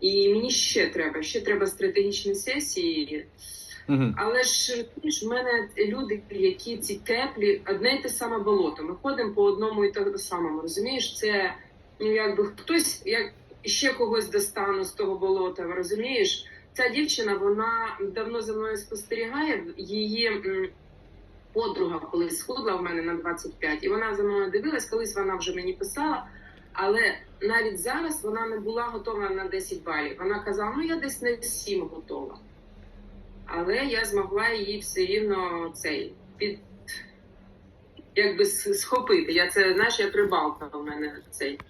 І мені ще треба, ще треба стратегічні сесії. Угу. Але ж в мене люди, які ці теплі, одне й те саме болото. Ми ходимо по одному і тому самому. Розумієш, це ну якби хтось як ще когось достану з того болота. Розумієш, ця дівчина вона давно за мною спостерігає. Її подруга колись схудла в мене на 25, і вона за мною дивилась. Колись вона вже мені писала. Але навіть зараз вона не була готова на 10 балів. Вона казала, ну я десь на 7 готова. Але я змогла її все рівно цей під якби схопити. Я це знаєш, як рибалка в мене цей.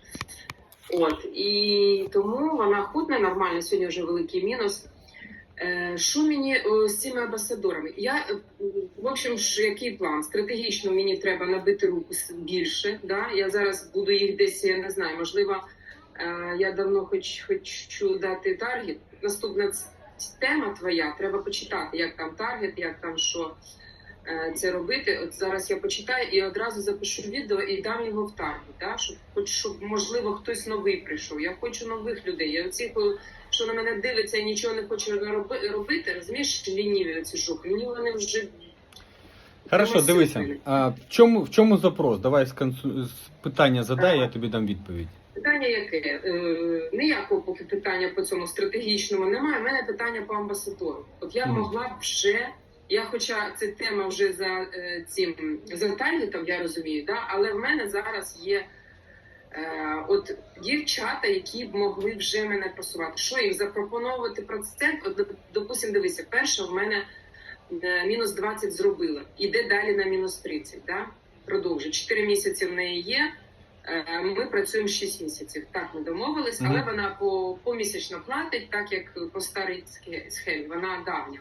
От і тому вона худне нормально. Сьогодні вже великий мінус. Е, Що мені о, з цими амбасадорами? Я е, в общем, ж, який план? Стратегічно мені треба набити руку більше. Да? Я зараз буду їх десь, я не знаю, можливо, е, я давно хоч хочу дати таргет. Наступна тема твоя, треба почитати, як там таргет, як там що е, це робити. От зараз я почитаю і одразу запишу відео і дам його в таргет, да? щоб, хоч, щоб можливо хтось новий прийшов. Я хочу нових людей. Я оці, що на мене дивиться і нічого не хоче роби- робити, розумієш, лініві ці жуки. Мені вони вже Хорошо, дивися. А, в, чому, в чому запрос? Давай з консу... з питання задай, я тобі дам відповідь. Питання яке? Е, ніякого поки питання по цьому стратегічному немає. У мене питання по амбасадору. От я Мгм. могла б вже, я хоча ця тема вже за е, цим за таргетом, я розумію, да? але в мене зараз є е, от дівчата, які б могли вже мене просувати. Що їм запропонувати процент? От, доп- допустим, дивися, перша в мене е, мінус 20 зробила. Іде далі на мінус 30, да? продовжує. 4 місяці в неї є. Е, Ми працюємо 6 місяців. Так ми домовились, але Мгм. вона по помісячно платить, так як по старій схе- схемі. Вона давня.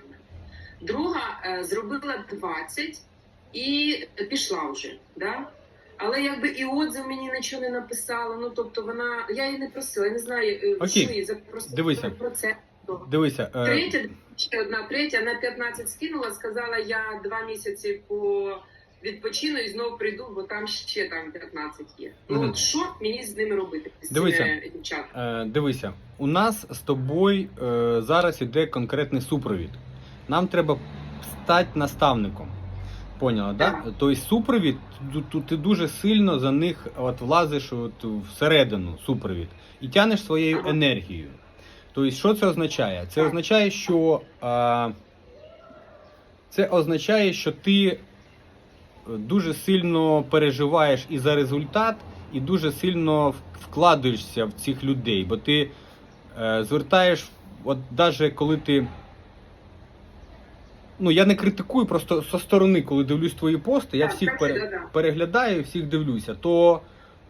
Друга е, зробила 20 і пішла вже. Да? Але якби і отзив мені нічого не написала. Ну тобто вона я її не просила, я не знаю, е, Окей. що їй запросила про це. Дивися, е, Третя, ще одна третя на 15 скинула, сказала, я два місяці по відпочину і знову прийду, бо там ще там 15 є. Ну Мгм. от що мені з ними робити? З Дивися. е, дивися, у нас з тобою зараз іде конкретний супровід. Нам треба стати наставником. Поняла, да? Так. Тобто супровід, ти дуже сильно за них от, влазиш от, всередину, супровід, і тянеш своєю енергією. Тобто, що це означає? Це означає, що а, це означає, що ти дуже сильно переживаєш і за результат, і дуже сильно в- вкладаєшся в цих людей, бо ти е, звертаєш, от навіть коли ти. Ну, я не критикую, просто зі сторони, коли дивлюсь твої пости, я всіх пере, переглядаю, всіх дивлюся, то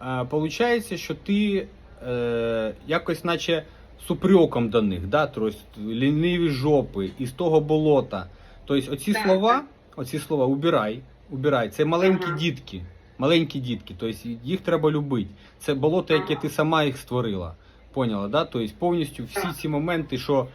е, виходить, що ти е, якось наче супреком до них, да? тобто ліниві жопи, із того болота. Тобто оці Так, слова, так. оці слова убирай, убирай. Це маленькі Ага. дітки. Маленькі дітки, тобто їх треба любити. Це болото, яке ти сама їх створила. Поняла, да? Тобто повністю всі ці моменти, що,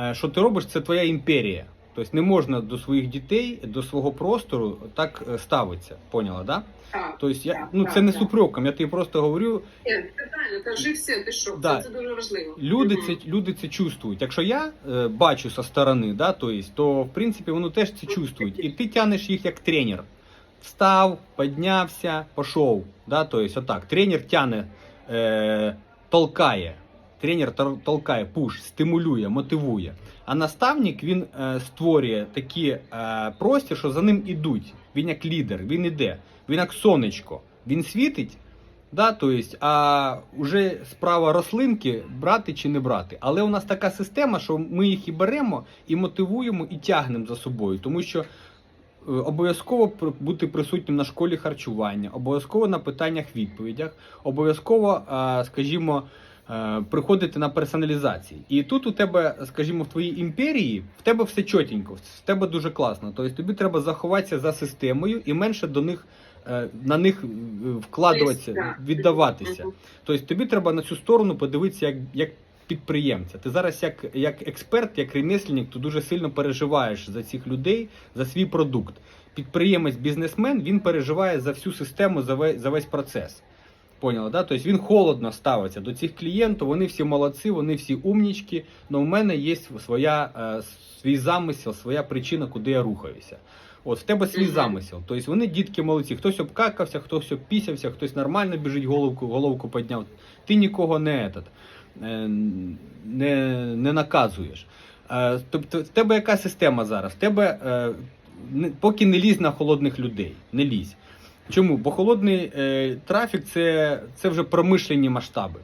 е, що ти робиш, це твоя імперія. Тобто не можна до своїх дітей, до свого простору так е, ставитися. Поняла, да? Так. Тобто я, Так, ну так, це не так. супреком, я тобі просто говорю, Ні, Питання, кажи все, ти що? Да. Це, це дуже важливо. люди це, люди це чувствують. Якщо я е, бачу со сторони, да, то, есть, то в принципі вони теж це чувствують. І ти тянеш їх як тренер. Встав, піднявся, пішов. Да, то есть, отак. Тренер тяне, е, толкає. Тренер толкає, пуш, стимулює, мотивує. А наставник він е, створює такі е, простір, що за ним ідуть. Він як лідер, він іде, він як сонечко. Він світить, да, то а вже справа рослинки брати чи не брати. Але у нас така система, що ми їх і беремо, і мотивуємо, і тягнемо за собою. Тому що е, обов'язково бути присутнім на школі харчування, обов'язково на питаннях відповідях, обов'язково, е, скажімо, приходити на персоналізації. І тут у тебе, скажімо, в твоїй імперії в тебе все чотенько, в тебе дуже класно. Тобто тобі треба заховатися за системою і менше до них е, на них е, вкладуватися, віддаватися. Тобто тобі треба на цю сторону подивитися як, як підприємця. Ти зараз, як, як експерт, як ремесленник, ти дуже сильно переживаєш за цих людей, за свій продукт. Підприємець, бізнесмен, він переживає за всю систему, за весь, за весь процес. Поняла, да? Тобто він холодно ставиться до цих клієнтів, вони всі молодці, вони всі умнічки, але в мене є своя, е, свій замисел, своя причина, куди я рухаюся. От в тебе свій замисел. Тобто вони дітки молодці. Хтось обкакався, хтось обпісявся, хтось нормально біжить, головку, головку підняв. Ти нікого не, этот, е, не, не наказуєш. Е, Тобто в тебе яка система зараз? В тебе не- поки не лізь на холодних людей. Не лізь. Чому? Бо холодний е, трафік це, це вже промишлені масштаби.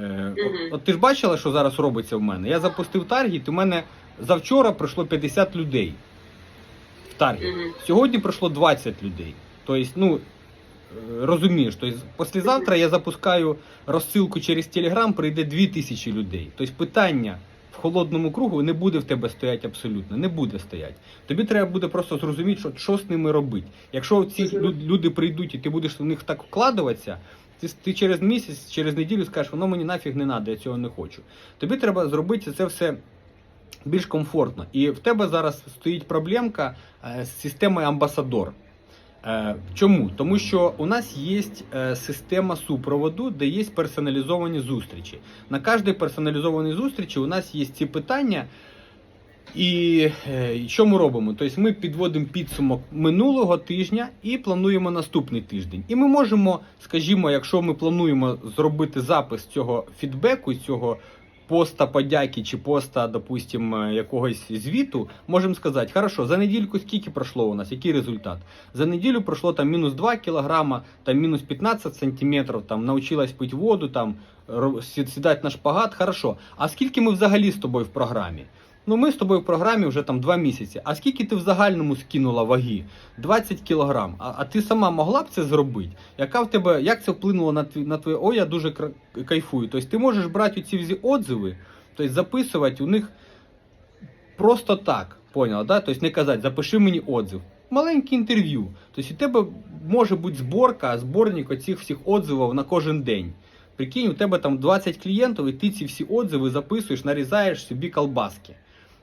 Е, от, от ти ж бачила, що зараз робиться в мене? Я запустив таргет, у мене завчора пройшло 50 людей в таргет. Сьогодні пройшло 20 людей. Тобто, ну, е, розумієш, тобто, післязавтра я запускаю розсилку через Telegram, прийде 2000 людей. Тобто питання в холодному кругу не буде в тебе стояти абсолютно, не буде стояти. Тобі треба буде просто зрозуміти, що, що з ними робити. Якщо ці люди прийдуть і ти будеш в них так вкладуватися, ти, ти через місяць, через неділю скажеш, воно мені нафіг не треба, я цього не хочу. Тобі треба зробити це все більш комфортно. І в тебе зараз стоїть проблемка е, з системою амбасадор. Е, Чому? Тому що у нас є е, система супроводу, де є персоналізовані зустрічі. На кожній персоналізованій зустрічі у нас є ці питання. І е, що ми робимо? Тобто ми підводимо підсумок минулого тижня і плануємо наступний тиждень. І ми можемо, скажімо, якщо ми плануємо зробити запис цього фідбеку, цього поста подяки чи поста, допустим, якогось звіту, можемо сказати, хорошо, за недільку скільки пройшло у нас, який результат? За неділю пройшло там мінус 2 кілограма, там мінус 15 сантиметрів, там навчилась пити воду, там сідати на шпагат, хорошо. А скільки ми взагалі з тобою в програмі? Ну, ми з тобою в програмі вже там два місяці. А скільки ти в загальному скинула ваги? 20 кілограм. А, а ти сама могла б це зробити? Яка в тебе, як це вплинуло на твій на твоє? Ой, я дуже кайфую. Тобто ти можеш брати ці всі отзиви, тобто записувати у них просто так. Поняла, да? Тобто не казати, запиши мені отзив. Маленьке інтерв'ю. Тобто у тебе може бути зборка, зборник оцих всіх отзивів на кожен день. Прикинь, у тебе там 20 клієнтів, і ти ці всі отзиви записуєш, нарізаєш собі колбаски.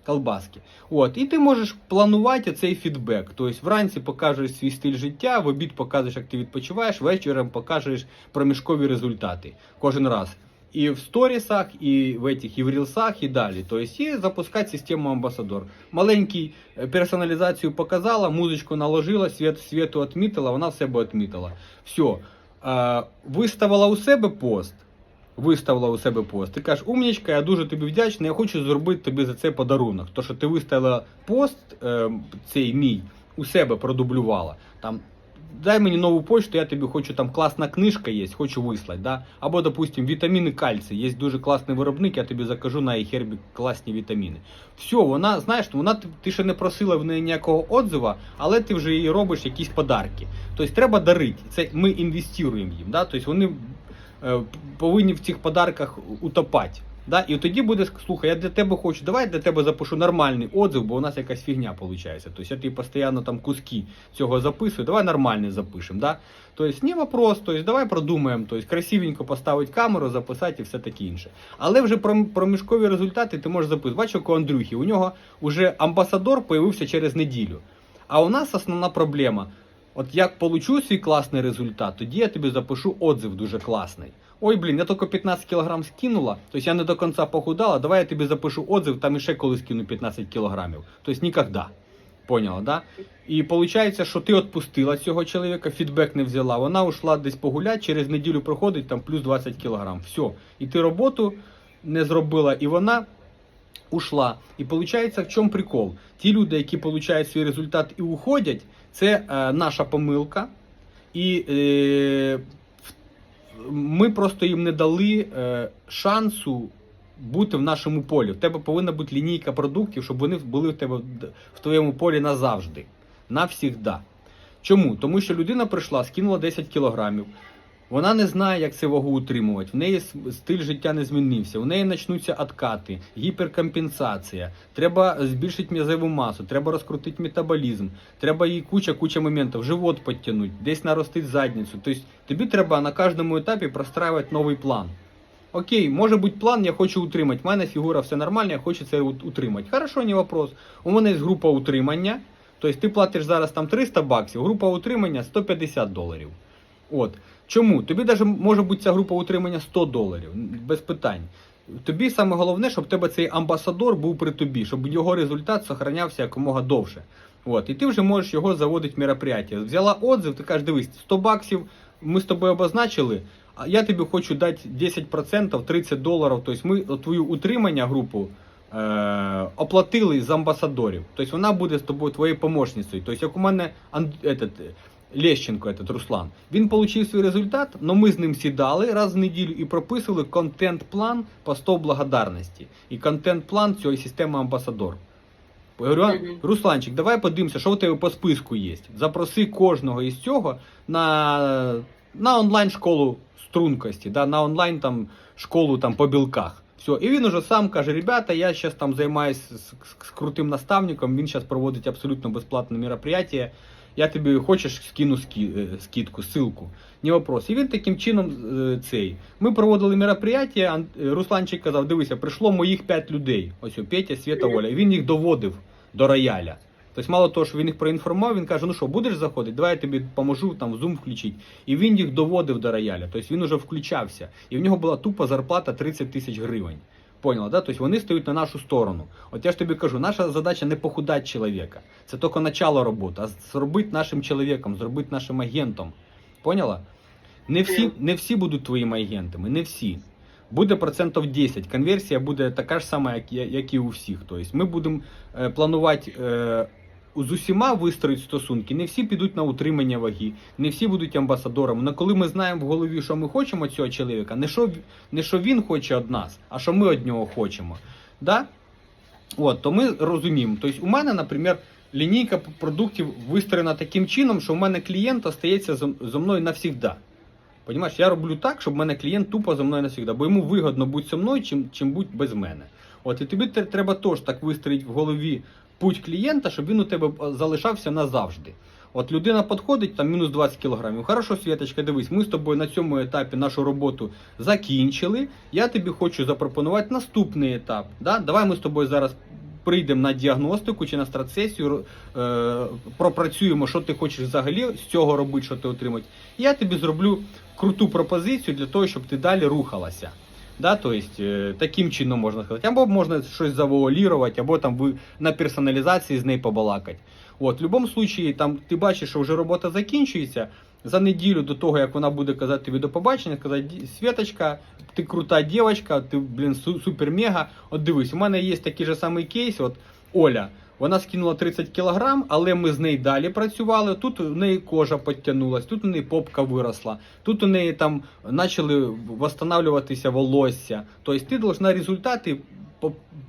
Колбаски. От, і ти можеш планувати цей фідбек. Тобто вранці покажеш свій стиль життя, в обід показуєш, як ти відпочиваєш, вечором покажеш проміжкові результати кожен раз. І в сторісах, і в этих, і в рілсах, і далі. Тобто і запускати систему амбасадор. Маленький е, персоналізацію показала, музичку наложила, світ, світу відмітила, вона в себе відмітила. Все. Виставила у себе пост. Виставила у себе пост. Ти кажеш, умнічка, я дуже тобі вдячний, я хочу зробити тобі за це подарунок. То, що ти виставила пост, е, цей мій, у себе продублювала. Там, дай мені нову почту, я тобі хочу, там класна книжка є, хочу вислати. Да? Або, допустим, вітаміни кальцій. Є дуже класний виробник, я тобі закажу на iHerb класні вітаміни. Все, вона, знаєш, вона ти- ще не просила в неї ніякого отзива, але ти вже їй робиш якісь подарки. Тобто треба дарити. Це ми інвестуємо їм. Да? Тобто вони повинні в цих подарках утопати. Да? І тоді буде слухай, я для тебе хочу, давай для тебе запишу нормальний отзыв, бо у нас якась фігня виходить. Тобто я тобі постійно там куски цього записую, давай нормальний запишемо. Да? Тобто не вопрос, тобто давай продумаємо, тобто красивенько поставити камеру, записати і все таке інше. Але вже про проміжкові результати ти можеш записати. Бачу, у Андрюхи, у нього вже амбасадор появився через неділю. А у нас основна проблема. От як получу свій класний результат, тоді я тобі запишу отзив дуже класний. Ой, блін, я тільки 15 кілограм скинула, тобто я не до кінця похудала, давай я тобі запишу отзив, там іще коли скину 15 кілограмів. Тобто ніколи. Поняла, да? І виходить, що ти відпустила цього чоловіка, фідбек не взяла. Вона ушла десь погуляти, через неділю проходить там плюс 20 кілограм. Все. І ти роботу не зробила, і вона ушла. І виходить, в чому прикол? Ті люди, які отримують свій результат і уходять, це е, наша помилка. І е, ми просто їм не дали е, шансу бути в нашому полі. В тебе повинна бути лінійка продуктів, щоб вони були в тебе в твоєму полі назавжди. Навсігда. Чому? Тому що людина прийшла, скинула 10 кілограмів. Вона не знає, як це вагу утримувати. В неї стиль життя не змінився. У неї почнуться откати, гіперкомпенсація. Треба збільшити м'язеву масу, треба розкрутити метаболізм, треба їй куча куча моментів, живот підтягнути, десь наростити задницю. Тобто тобі треба на кожному етапі простраювати новий план. Окей, може бути план, я хочу утримати. У мене фігура все нормально, я хочу це утримати. Хорошо, не вопрос. У мене є група утримання. Тобто ти платиш зараз там 300 баксів, група утримання 150 доларів. От. Чому? Тобі навіть може бути ця група утримання 100 доларів, без питань. Тобі саме головне, щоб тебе цей амбасадор був при тобі, щоб його результат сохранявся якомога довше. От, і ти вже можеш його заводити в мероприятие. Взяла отзыв, ти кажеш, дивись, 100 баксів ми з тобою обозначили, а я тобі хочу дати 10%, 30 доларів. Тобто ми твою утримання групу е, оплатили з амбасадорів. Тобто вона буде з тобою твоєю помощницею. Тобто, як у мене этот, Лещенко, этот Руслан, він отримав свій результат, але ми з ним сідали раз в неділю і прописували контент-план постов благодарності. І контент-план цієї системи амбасадор. Говорю, Русланчик, давай подивимося, що у тебе по списку є. Запроси кожного із цього на, на онлайн-школу стрункості, да, на онлайн там, школу там, по білках. Все. І він уже сам каже: ребята, я зараз там займаюся з, з, з крутим наставником, він зараз проводить абсолютно безплатне мероприятие. Я тобі хочеш скину ски, е, скидку, ссылку. Не вопрос. І він таким чином е, цей. Ми проводили мероприятие, е, Русланчик казав, дивися, прийшло моїх 5 людей. Ось о, Петя, Свята, Оля. І він їх доводив до рояля. Тобто, мало того, що він їх проінформував, він каже: ну що, будеш заходити? Давай я тобі поможу там Zoom включити. І він їх доводив до рояля. Тобто він уже включався. І в нього була тупа зарплата 30 тисяч гривень. Поняла, да? Тобто вони стають на нашу сторону. От я ж тобі кажу, наша задача не похудати чоловіка. Це тільки начало роботи, а зробити нашим чоловіком, зробити нашим агентом. Поняла? Не всі, не всі будуть твоїми агентами, не всі. Буде процентів 10. Конверсія буде така ж сама, як, і- у всіх. Тобто ми будемо е, планувати е, з усіма вистроїти стосунки. Не всі підуть на утримання ваги, не всі будуть амбасадорами. Але коли ми знаємо в голові, що ми хочемо цього чоловіка, не що, не що він хоче від нас, а що ми від нього хочемо. Да? От, то ми розуміємо. Тобто, у мене, наприклад, лінійка продуктів вистроєна таким чином, що у мене клієнт остається зо мною навсігда. Понимаєш, я роблю так, щоб в мене клієнт тупо за мною навсігда, бо йому вигодно бути зі мною, чим, чим бути без мене. От і тобі треба теж так вистроїти в голові путь клієнта, щоб він у тебе е, залишався назавжди. От людина підходить, там мінус 20 кілограмів. Хорошо, Світочка, дивись, ми з тобою на цьому етапі нашу роботу закінчили. Я тобі хочу запропонувати наступний етап. Да? Давай ми з тобою зараз прийдемо на діагностику чи на стратсесію, е, пропрацюємо, що ти хочеш взагалі з цього робити, що ти отримати. Я тобі зроблю круту пропозицію для того, щоб ти далі рухалася. Да, то есть, е, таким чином можна сказати. Або можна щось завуалірувати, або там ви на персоналізації з нею побалакати. От, в будь-якому випадку, там ти бачиш, що вже робота закінчується. За неділю до того, як вона буде казати тобі до побачення, сказати, «Ді- Світочка, ти крута дівчинка, ти, блін, супер-мега. От дивись, у мене є такий же самий кейс. От Оля, вона скинула 30 кілограм, але ми з нею далі працювали. Тут у неї кожа підтягнулась, тут у неї попка виросла, тут у неї там почали восстанавливатися волосся. Тобто ти должна результати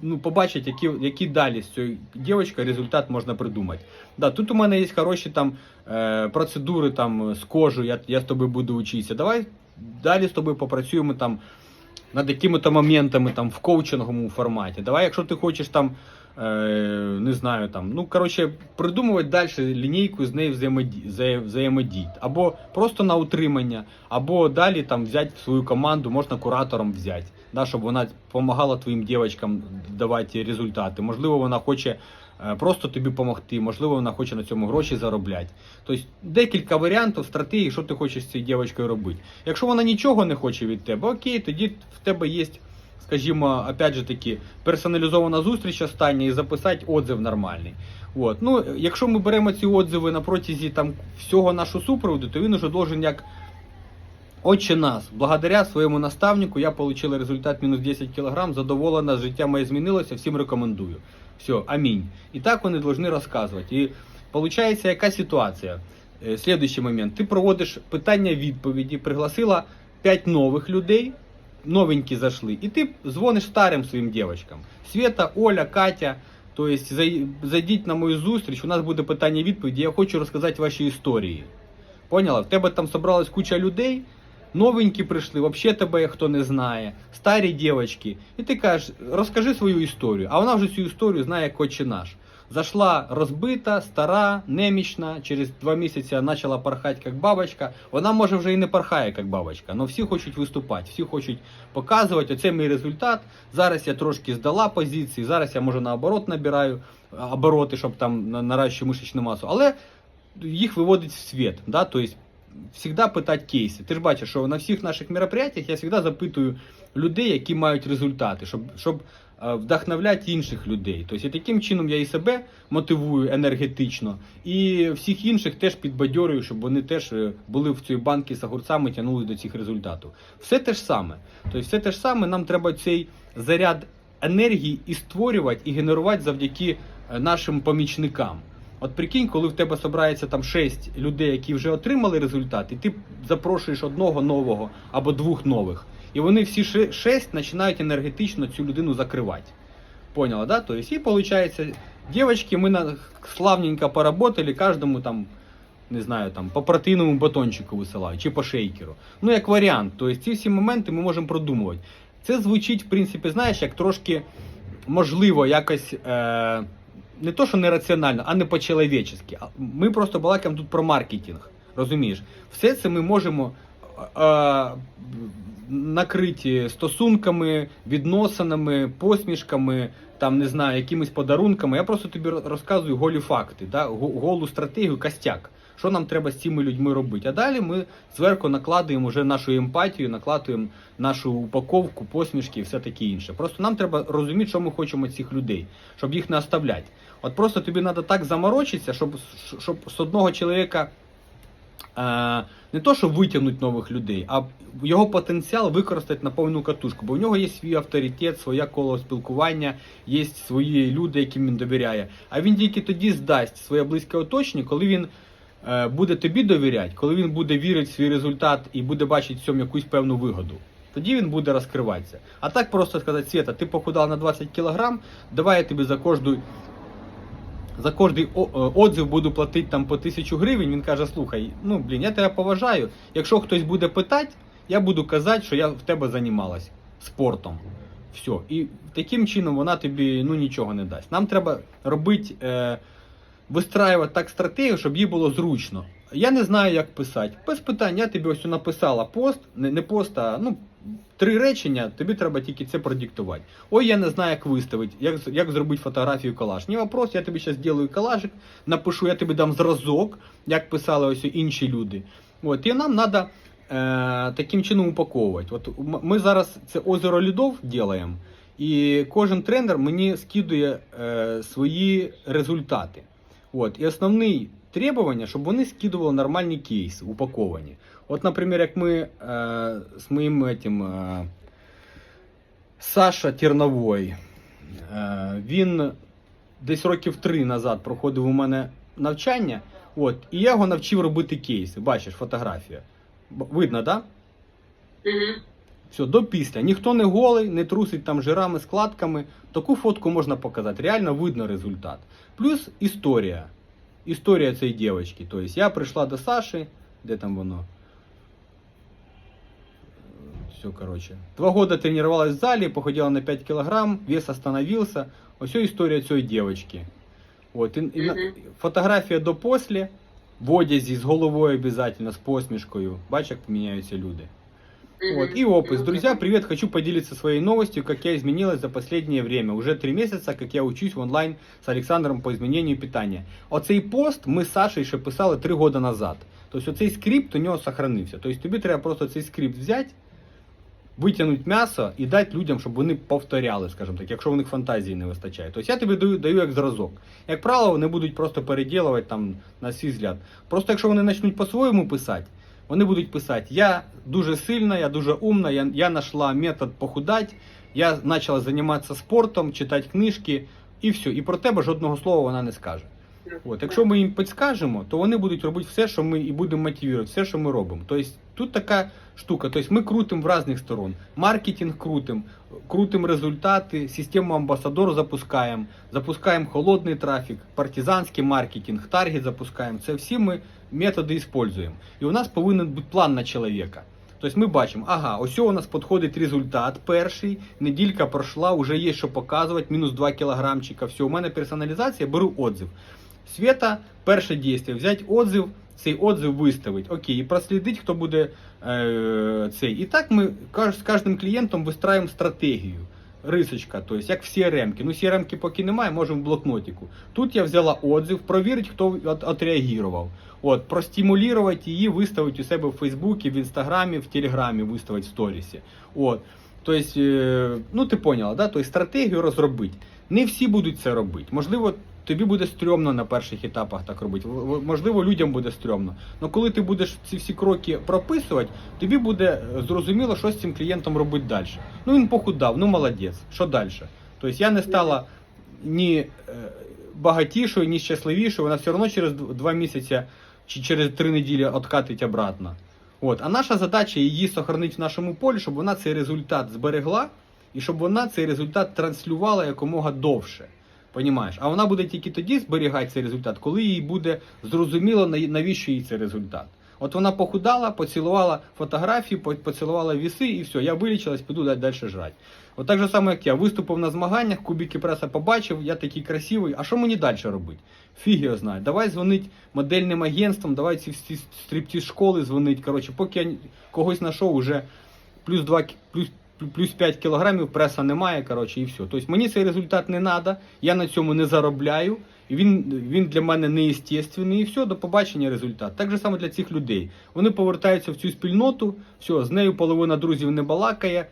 ну, побачити, які, які далі з цією дівчинкою результат можна придумати. Да, тут у мене є хороші там е, процедури там з кожою, я, я з тобою буду вчитися. Давай далі з тобою попрацюємо там над якими-то моментами там в коучинговому форматі. Давай, якщо ти хочеш там, не знаю, там, ну коротше, придумувати далі лінійку з нею взаємодіяти. Або просто на утримання, або далі там взяти свою команду, можна куратором взяти, да, щоб вона допомагала твоїм дівчаткам давати результати. Можливо, вона хоче. е, Просто тобі допомогти, можливо, вона хоче на цьому гроші заробляти. Тобто декілька варіантів стратегії, що ти хочеш з цією дівчинкою робити. Якщо вона нічого не хоче від тебе, окей, тоді в тебе є, скажімо, опять же таки, персоналізована зустріч остання і записати отзив нормальний. От. Ну, якщо ми беремо ці отзиви на протязі там, всього нашого супроводу, то він уже должен як Отче нас, благодаря своєму наставнику я отримала результат мінус 10 кг, задоволена, життя моє змінилося, всім рекомендую. Все, амінь. І так вони повинні розказувати. І виходить, яка ситуація? Е, Слідуючий момент. Ти проводиш питання-відповіді, пригласила 5 нових людей, новенькі зайшли, і ти дзвониш старим своїм дівчаткам. Света, Оля, Катя. Тобто зай- зайдіть на мою зустріч, у нас буде питання-відповіді, я хочу розказати ваші історії. Поняла? В тебе там собралась куча людей, новенькі прийшли, взагалі тебе хто не знає, старі дівчатки. І ти кажеш, розкажи свою історію. А вона вже цю історію знає як отче наш. Зайшла розбита, стара, немічна, через два місяці почала порхати як бабочка. Вона може вже і не порхає як бабочка, але всі хочуть виступати, всі хочуть показувати. Оце мій результат. Зараз я трошки здала позиції, зараз я може наоборот набираю обороти, щоб там на- наращувати мишечну масу. Але їх виводить в світ. Да? Тобто завжди питати кейси. Ти ж бачиш, що на всіх наших мероприятиях я завжди запитую людей, які мають результати, щоб, щоб вдохновляти інших людей. Тобто, і таким чином я і себе мотивую енергетично, і всіх інших теж підбадьорюю, щоб вони теж е, були в цій банці з огурцями, тягнули до цих результатів. Все те ж саме. Тобто, все те ж саме, нам треба цей заряд енергії і створювати, і генерувати завдяки е, нашим помічникам. От прикинь, коли в тебе збирається там 6 людей, які вже отримали результат, і ти запрошуєш одного нового або двох нових, і вони всі ше- шесть починають енергетично цю людину закривати. Поняла, да? То есть, и получается, девочки, мы славненько поработали, каждому там, не знаю, там, по протеїновому батончику висилаю, чи по шейкеру. Ну, як варіант. Тобто, ці всі моменти ми можемо продумувати. Це звучить, в принципі, знаєш, як трошки, можливо, якось. Е- не то, що нераціонально, а не по-чоловічески. Ми просто балакаємо тут про маркетинг. Розумієш? Все це ми можемо е, е, накриті стосунками, відносинами, посмішками, там не знаю, якимись подарунками. Я просто тобі розказую голі факти, да? голу стратегію, костяк. Що нам треба з цими людьми робити? А далі ми зверху накладуємо вже нашу емпатію, накладуємо нашу упаковку, посмішки і все таке інше. Просто нам треба розуміти, що ми хочемо цих людей, щоб їх не оставляти. От просто тобі треба так заморочитися, щоб, щоб з одного чоловіка не то, щоб витягнути нових людей, а його потенціал використати на повну катушку. Бо в нього є свій авторитет, своє коло спілкування, є свої люди, яким він довіряє. А він тільки тоді здасть своє близьке оточення, коли він е, буде тобі довіряти, коли він буде вірити в свій результат і буде бачити в цьому якусь певну вигоду. Тоді він буде розкриватися. А так просто сказати, Света, ти похудав на 20 кілограм, давай я тобі за кожну за кожний е, отзив буду платити там по тисячу гривень. Він каже: слухай, ну блін, я тебе поважаю. Якщо хтось буде питати, я буду казати, що я в тебе займалась спортом. Все. І таким чином вона тобі ну, нічого не дасть. Нам треба робити, е, вистраювати так стратегію, щоб їй було зручно. Я не знаю, як писати. Без питань, я тобі ось написала пост, не, не пост, а ну, три речення, тобі треба тільки це продиктувати. Ой, я не знаю, як виставити, як, як зробити фотографію колаж. Ні вопрос, я тобі зараз зроблю колажик, напишу, я тобі дам зразок, як писали ось інші люди. От, і нам треба е, таким чином упаковувати. От ми зараз це озеро льодов робимо, і кожен тренер мені скидує е, свої результати. От, і основний требування, щоб вони скидували нормальні кейси, упаковані. От, наприклад, як ми е, з моїм этим, е, Саша Терновой, е, він десь років три назад проходив у мене навчання, от, і я його навчив робити кейси. Бачиш, фотографія. Видно, так? Да? Угу. Все, до після. Ніхто не голий, не трусить там жирами, складками. Таку фотку можна показати. Реально видно результат. Плюс історія. Історія цієї дівчинки. Тобто я прийшла до Саші, де там воно? Все, короче. Два года тренировалась в зале, похудела на 5 килограмм, вес остановился. Ось історія цієї дівчинки. От, і, і, Мгм. фотографія до после, в одязі з головою обязательно, з посмішкою. Бачиш, як міняються люди. Вот, и опыт. Друзья, привет, хочу поделиться своей новостью, как я изменилась за последнее время. Уже три месяца, как я учусь в онлайн с Александром по изменению питания. Оцей пост ми з Сашею ще писали три роки назад. Тобто оцей скрипт у нього сохранився. Тобто тобі треба просто цей скрипт взяти, витягнути м'ясо і дати людям, щоб вони повторяли, скажімо так, якщо в них фантазії не вистачає. Тобто я тобі даю, даю як зразок. Як правило, вони будуть просто переділувати там на свій взгляд. Просто якщо вони почнуть по-своєму писати, вони будуть писати: я дуже сильна, я дуже умна, я, я знайшла метод похудати, я почала займатися спортом, читати книжки, і все. І про тебе жодного слова вона не скаже. От, якщо ми їм підскажемо, то вони будуть робити все, що ми і будемо мотивувати, все, що ми робимо. Тобто тут така штука. Тобто ми крутимо в різних сторон. Маркетинг крутим, крутим результати, систему амбасадор запускаємо, запускаємо холодний трафік, партизанський маркетинг, таргет запускаємо. Це всі ми методи використовуємо. І у нас повинен бути план на чоловіка. Тобто ми бачимо, ага, ось у нас підходить результат перший, неділька пройшла, вже є що показувати, мінус 2 кілограмчика, все, у мене персоналізація, беру отзыв. Света, перше дійство, взяти отзыв, цей отзыв виставити, окей, і прослідити, хто буде е, цей. І так ми каж- з кожним клієнтом вистраюємо стратегію. рисочка, тобто як в CRM. Ну, CRM поки немає, можемо в блокнотику. Тут я взяла отзыв, провірить, хто от, отреагував. От, простимулювати її, виставити у себе в Фейсбуці, в Інстаграмі, в Телеграмі, виставити в сторісі. От. Тобто, е, ну ти поняла, да? тобто, стратегію розробити. Не всі будуть це робити. Можливо, тобі буде стрьомно на перших етапах так робити. Можливо, людям буде стрьомно. Але коли ти будеш ці всі кроки прописувати, тобі буде е, зрозуміло, що з цим клієнтом робити далі. Ну він похудав, ну молодець. Що далі? Тобто я не стала ні е, багатішою, ні щасливішою, вона все одно через два місяці чи через три неділі откатить обратно. От. А наша задача її сохранити в нашому полі, щоб вона цей результат зберегла і щоб вона цей результат транслювала якомога довше. Понімаєш? А вона буде тільки тоді зберігати цей результат, коли їй буде зрозуміло, навіщо їй цей результат. От вона похудала, поцілувала фотографії, поцілувала віси і все, я вилічилась, піду далі, жрати. От так же саме, як я виступив на змаганнях, кубики преса побачив, я такий красивий. А що мені далі робити? Фіг його знає. Давай дзвонить модельним агентствам, давай ці всі стриптіз школи дзвонить. Коротше, поки я когось знайшов, уже плюс 2, плюс, плюс 5 кілограмів преса немає, коротше, і все. Тобто мені цей результат не треба, я на цьому не заробляю, і він, він для мене неестественний, і все, до побачення результат. Так же саме для цих людей. Вони повертаються в цю спільноту, все, з нею половина друзів не балакає,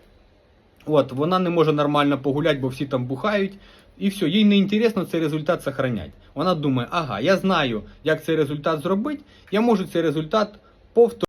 От, вона не може нормально погуляти, бо всі там бухають. І все, їй не інтересно цей результат сохранять. Вона думає, ага, я знаю, як цей результат зробити, я можу цей результат повторити.